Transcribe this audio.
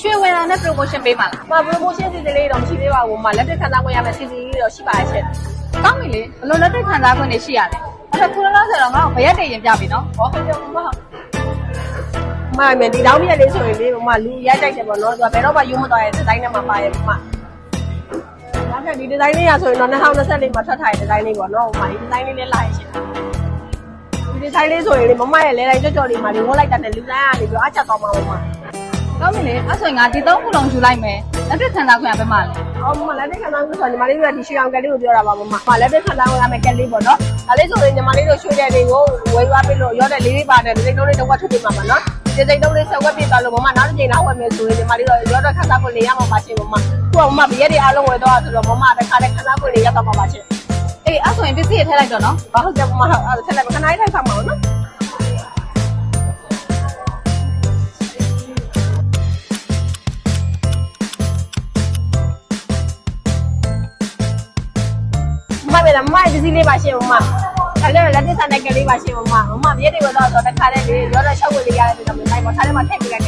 ရွှေဝယ်တာနဲ့ promotion ပေးမှာလားမ promotion စီစဉ်လေးတော့မရှိသေးပါဘူးမလက်တွေ့ခံစားခွင့်ရမယ်စီစဉ်လေးတော့ရှိပါရဲ့ရှင်ကောင်းပြီလေဘလို့လက်တွေ့ခံစားခွင့်တွေရှိရတယ်အဲ့တော့ခုလောလောဆယ်တော့ငါ့ကိုဘရက်တည်ရင်ပြပြီနော်ဟောဟုတ်တယ်မဟုတ်မမယ်ဒီတောင်းမြက်လေးဆိုရင်လေမလူရိုက်တိုက်တယ်ပေါ့နော်သူကဘယ်တော့မှယူမတော်ရဲ့ဒီဇိုင်းနဲ့မှပါရဲ့မဒါနဲ့ဒီဒီဇိုင်းလေးရဆိုရင်တော့2024မှာထွက်ထားတဲ့ဒီဇိုင်းလေးပေါ့နော်ဟိုမှာဒီဒီဇိုင်းလေးလည်းလာရရှင်ဒီဒီဇိုင်းလေးဆိုရင်လေမမရဲ့လဲလိုက်ကြော့ကြော့လေးမှာလေဝတ်လိုက်တဲ့လူတိုင်းကနေပြီးအချက်သွားမှာပေါ့မှာ ကောင်းပြီလေအဲ့ဆိုရင်ငါဒီသုံးခုလုံးယူလိုက်မယ်လက်တွေ့ခံစားခွင့်ကဘယ်မှာလဲအော်မလက်တွေ့ခံစားမှုဆိုညီမလေးတို့ကဒီရွှေအောင်ကလေးကိုပြောတာပါမမလက်တွေ့ခံစားမှုရမယ်ကလေးပေါ့နော်ဒါလေးဆိုရင်ညီမလေးတို့ရွှေတဲ့တွေကိုဝယ်သွားပြီးလို့ရောတဲ့လေးလေးပါတယ်ဒီစိတ်လုံးလေးတော့ဝတ်ထုတ်ပြမှာပါနော်ဒီစိတ်လုံးလေးဆက်ဝက်ပြသွားလို့မမနောက်တစ်ချိန်နောက်ဝယ်မယ်ဆိုရင်ညီမလေးတို့ရောတဲ့ခံစားမှုလေးရမှာပါရှင်မမသူကမမဘရက်တွေအားလုံးဝယ်တော့ဆိုတော့မမတခါတည်းခံစားမှုလေးရတော့မှာပါရှင်အေးအဲ့ဆိုရင်ပစ္စည်းရထည့်လိုက်တော့နော်ဘာဟုတ်ကြမမအဲ့ဆက်လိုက်ခဏလေးထိုက်ဆောင်ပါဦးနော် မမလည်းမမပစ္စည်းလေးပါရှင်မမဒါလည်းလက်သစ်ဆန်တဲ့ကလေးပါရှင်မမမမမြည့်တွေတော့တော့တခါတည်းလေရောတော့ရှောက်ဝယ်လေးရတယ်ဆိုတော့မနိုင်ပါထားတယ်မှာထည့်ပြလိုက်